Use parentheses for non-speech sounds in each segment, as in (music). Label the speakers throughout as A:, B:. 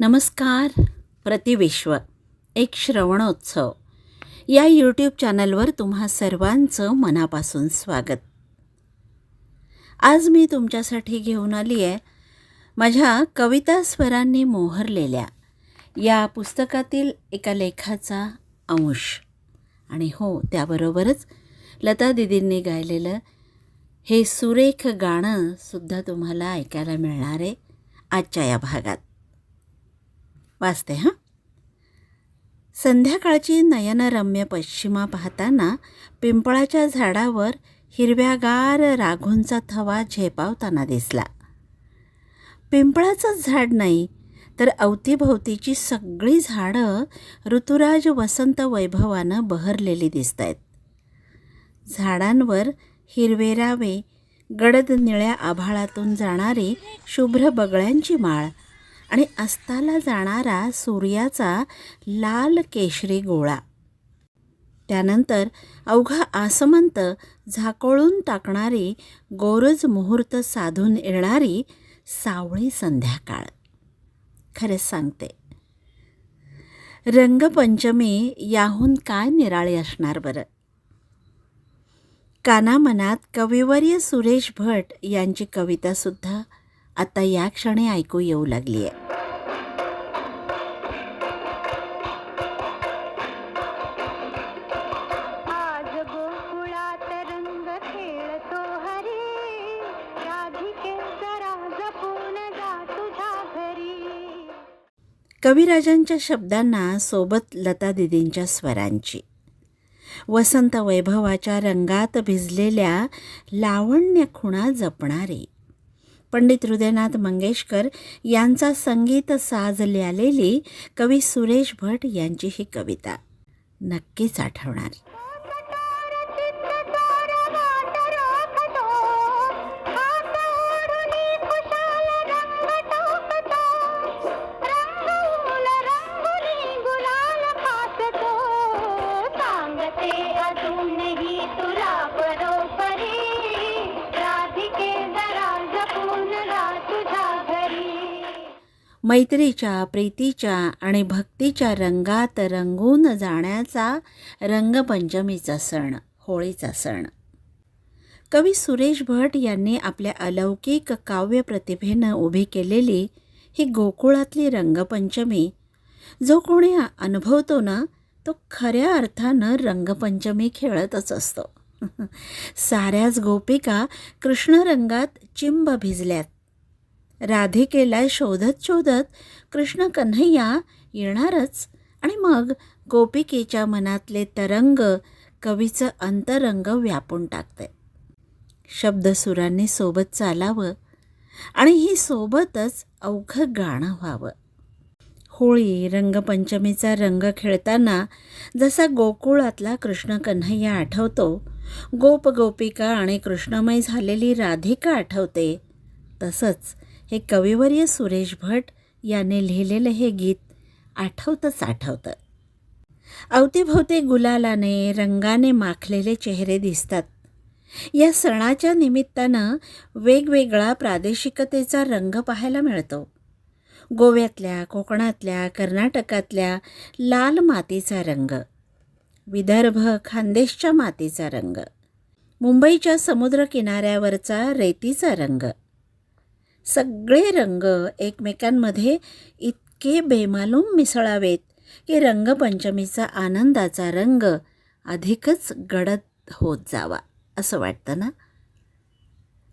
A: नमस्कार प्रतिविश्व एक श्रवणोत्सव. या यूट्यूब चॅनलवर तुम्हा सर्वांचं मनापासून स्वागत. आज मी तुमच्यासाठी घेऊन आली आहे माझ्या कविता स्वरांनी मोहरलेल्या या पुस्तकातील एका लेखाचा अंश. आणि हो त्याबरोबरच लता दिदींनी गायलेलं हे सुरेख गाणं सुद्धा तुम्हाला ऐकायला मिळणार आहे आजच्या या भागात. वाचते हां? संध्याकाळची नयनरम्य पश्चिमा पाहताना पिंपळाच्या झाडावर हिरव्यागार राघूंचा थवा झेपावताना दिसला. पिंपळाचंच झाड नाही तर अवतीभोवतीची सगळी झाडं ऋतुराज वसंत वैभवानं बहरलेली दिसत आहेत झाडांवर हिरवेरावे गडद निळ्या आभाळातून जाणारी शुभ्र बगळ्यांची माळ आणि अस्ताला जाणारा सूर्याचा लाल केशरी गोळा. त्यानंतर अवघा आसमंत झाकोळून टाकणारी गोरज मुहूर्त साधून येणारी सावळी संध्याकाळ. खरंच सांगते. रंगपंचमी याहून काय निराळी असणार बरं? कानामनात कविवर्य सुरेश भट यांची कवितासुद्धा आता या क्षणी ऐकू येऊ लागली आहे कविराजांच्या शब्दांना सोबत लता दिदींच्या स्वरांची. वसंत वैभवाच्या रंगात भिजलेल्या लावण्य खुणा जपणारी. पंडित हृदयनाथ मंगेशकर यांचा संगीत साज ल्यालेली कवी सुरेश भट यांची ही कविता. नक्कीच आठवणार. मैत्रीच्या प्रीतीच्या आणि भक्तीच्या रंगात रंगून जाण्याचा रंगपंचमीचा सण होळीचा सण. कवी सुरेश भट यांनी आपल्या अलौकिक काव्य प्रतिभेनं उभी केलेली ही गोकुळातली रंगपंचमी जो कोणी अनुभवतो ना तो खऱ्या अर्थानं रंगपंचमी खेळतच असतो. (laughs) साऱ्याच गोपिका कृष्णरंगात चिंब भिजल्यात. राधिकेला शोधत शोधत कृष्ण कन्हैया येणारच. आणि मग गोपिकेच्या मनातले तरंग कवीचं अंतरंग व्यापून टाकते शब्दसुरांनी सोबत चालावं आणि ही सोबतच अवघं गाणं व्हावं. होळी रंगपंचमीचा रंग खेळताना जसा गोकुळातला कृष्ण कन्हैया आठवतो गोप गोपिका आणि कृष्णमय झालेली राधिका आठवते तसंच हे कविवर्य सुरेश भट याने लिहिलेलं हे गीत आठवतंच आठवतं. अवतीभोवती गुलालाने रंगाने माखलेले चेहरे दिसतात. या सणाच्या निमित्तानं वेगवेगळा प्रादेशिकतेचा रंग पाहायला मिळतो. गोव्यातल्या कोकणातल्या कर्नाटकातल्या लाल मातीचा रंग विदर्भ खानदेशच्या मातीचा रंग मुंबईच्या समुद्रकिनाऱ्यावरचा रेतीचा रंग. सगळे रंग एकमेकांमध्ये इतके बेमालूम मिसळावेत की रंगपंचमीचा आनंदाचा रंग अधिकच गडद होत जावा असं वाटतं ना?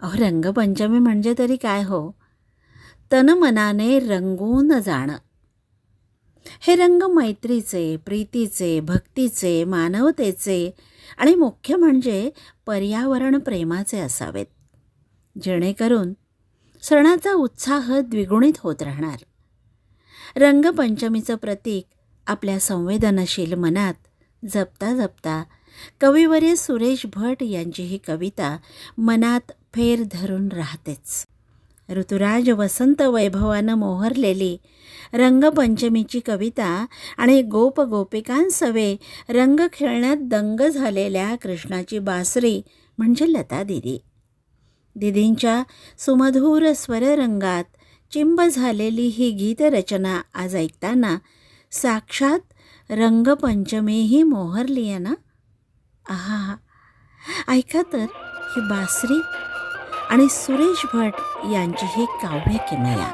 A: अहो रंगपंचमी म्हणजे तरी काय हो? तनमनाने रंगून जाणं. हे रंग मैत्रीचे प्रीतीचे भक्तीचे मानवतेचे आणि मुख्य म्हणजे पर्यावरण प्रेमाचे असावेत. जेणेकरून सणाचा उत्साह द्विगुणित होत राहणार. रंगपंचमीचं प्रतीक आपल्या संवेदनशील मनात जपता जपता कविवर्य सुरेश भट यांची ही कविता मनात फेर धरून राहतेच. ऋतुराज वसंत वैभवानं मोहरलेली रंगपंचमीची कविता आणि गोप गोपिकांसवे रंग खेळण्यात दंग झालेल्या कृष्णाची बासरी म्हणजे लता दिदी. दिदींच्या सुमधूर स्वररंगात चिंब झालेली ही गीतरचना आज ऐकताना साक्षात रंगपंचमीही मोहरली आहे ना? आहा ऐका तर ही बासरी आणि सुरेश भट यांची ही काव्य किमया.